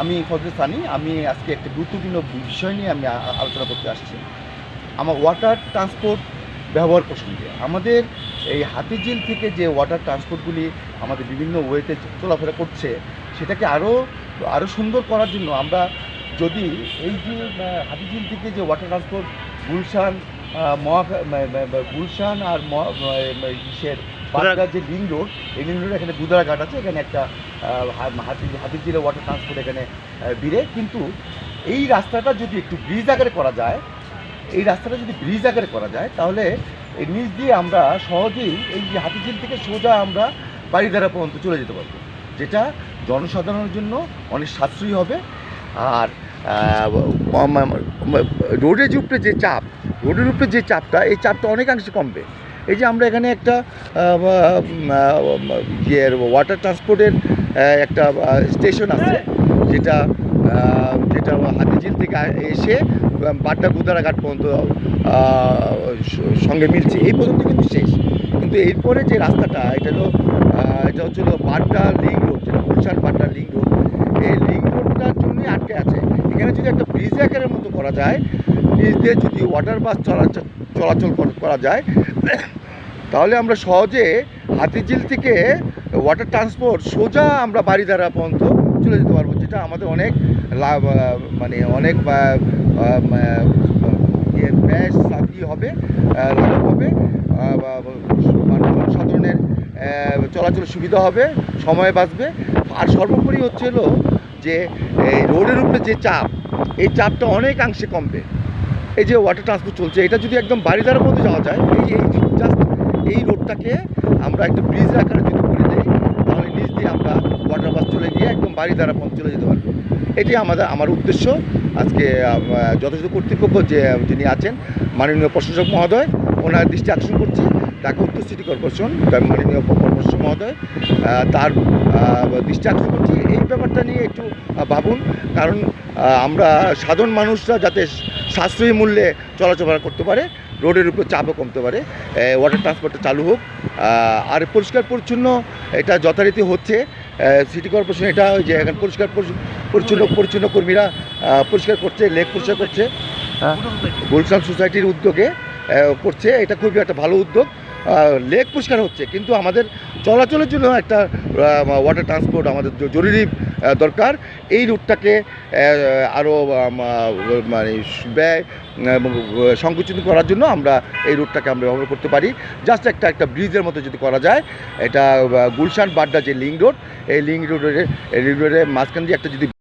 আমি ফজল সানি আমি আজকে একটা গুরুত্বপূর্ণ বিষয় নিয়ে আমি আলোচনা করতে আসছি। আমার ওয়াটার ট্রান্সপোর্ট ব্যবহার প্রসঙ্গে। আমাদের এই হাতিঝিল থেকে যে ওয়াটার ট্রান্সপোর্টগুলি আমাদের বিভিন্ন ওয়েতে চলাফেরা করছে, সেটাকে আরও আরও সুন্দর করার জন্য আমরা যদি এই যে হাতিঝিল থেকে যে ওয়াটার ট্রান্সপোর্ট গুলশান মহা গুলশান আর ইসের বাগদার যে লিং রোড এই লিং রোডে এখানে গুদারা ঘাট আছে এখানে একটা হাতি হাতিঝিলে ওয়াটার ট্রান্সপোর্ট এখানে বিড়ে। কিন্তু এই রাস্তাটা যদি একটু ব্রিজ আকারে করা যায় এই রাস্তাটা যদি ব্রিজ আকারে করা যায় তাহলে এই নিচ দিয়ে আমরা সহজেই এই যে হাতিঝিল থেকে সোজা আমরা বাড়িধারা পর্যন্ত চলে যেতে পারব যেটা জনসাধারণের জন্য অনেক সাশ্রয়ী হবে। আর রোডের উপরে যে চাপ রোডের উপরে যে চাপটা, এই চাপটা অনেকাংশে কমবে। এই যে আমরা এখানে একটা ইয়ে ওয়াটার ট্রান্সপোর্টের একটা স্টেশন আছে, যেটা যেটা হাতিঝিল থেকে এসে, বাড্ডা গুদারা ঘাট পর্যন্ত সঙ্গে মিলছে। এই পর্যন্ত কিন্তু শেষ। কিন্তু এরপরে যে রাস্তাটা, এটা হলো এটা হচ্ছে হলো বাড্ডা লিং রোড যেটা গুলশান বাড্ডা লিং রোড এই লিঙ্ক রোডটার জন্যই আটকে আছে। এখানে যদি একটা ব্রিজ আকারের মতো করা যায় ব্রিজ দিয়ে যদি ওয়াটার বাস চলাচল চলাচল কর- যায় তাহলে আমরা সহজে হাতিঝিল থেকে ওয়াটার ট্রান্সপোর্ট সোজা আমরা বাড়িধারা পর্যন্ত চলে যেতে পারব যেটা আমাদের অনেক লাভ মানে অনেক আহ, ইয়ে ব্যয় সাথী হবে লাঘব হবে মানে জনসাধারণের আহ, চলাচল সুবিধা হবে সময় বাঁচবে। আর সর্বোপরি হচ্ছে হলো যে রোডের উপরে যে চাপ এই চাপটা অনেকাংশে কমবে। এই যে ওয়াটার ট্রান্সপোর্ট চলছে, এটা যদি একদম বাড়িধারার মধ্যে যাওয়া যায়, এই এই জাস্ট এই রোডটাকে আমরা একটা ব্রিজ আকারে যদি করে দিই, তাহলে নিচ দিয়ে আমরা ওয়াটার বাস চলে গিয়ে একদম বাড়িধারা পর্যন্ত চলে যেতে পারব। এটি আমাদের, আমার উদ্দেশ্য। আজকে যথেষ্ট কর্তৃপক্ষ যে, যিনি আছেন, মাননীয় প্রশাসক মহোদয়, ওনার দৃষ্টি আকর্ষণ করছি। ঢাকা উত্তর সিটি কর্পোরেশন মাননীয় প্রশাসক মহোদয় তার দৃষ্টি আকর্ষণ করছি। এই ব্যাপারটা নিয়ে একটু ভাবুন। কারণ আমরা সাধারণ মানুষরা যাতে সাশ্রয়ী মূল্যে চলাচল করতে পারে, রোডের উপর চাপও কমতে পারে। ওয়াটার ট্রান্সপোর্টটা চালু হোক। আর পরিষ্কার পরিচ্ছন্ন এটা যথারীতি হচ্ছে। সিটি কর্পোরেশন এটা ওই যে এখন পরিষ্কার পরিচ্ছন্ন পরিচ্ছন্ন কর্মীরা পরিষ্কার করছে লেক পরিষ্কার করছে। গুলশান সোসাইটির উদ্যোগে করছে। এটা খুবই একটা ভালো উদ্যোগ। লেক পরিষ্কার হচ্ছে, কিন্তু আমাদের চলাচলের জন্য একটা ওয়াটার ট্রান্সপোর্ট আমাদের জরুরি দরকার। এই রুটটাকে আরও মানে ব্যয় সংকুচিত করার জন্য আমরা এই রুটটাকে আমরা ব্যবহার করতে পারি। জাস্ট একটা একটা ব্রিজের মতো যদি করা যায়, এটা গুলশান বাড্ডা যে লিঙ্ক রোড, এই লিঙ্ক রোডের লিঙ্ক রোডের মাঝখান দিয়ে একটা যদি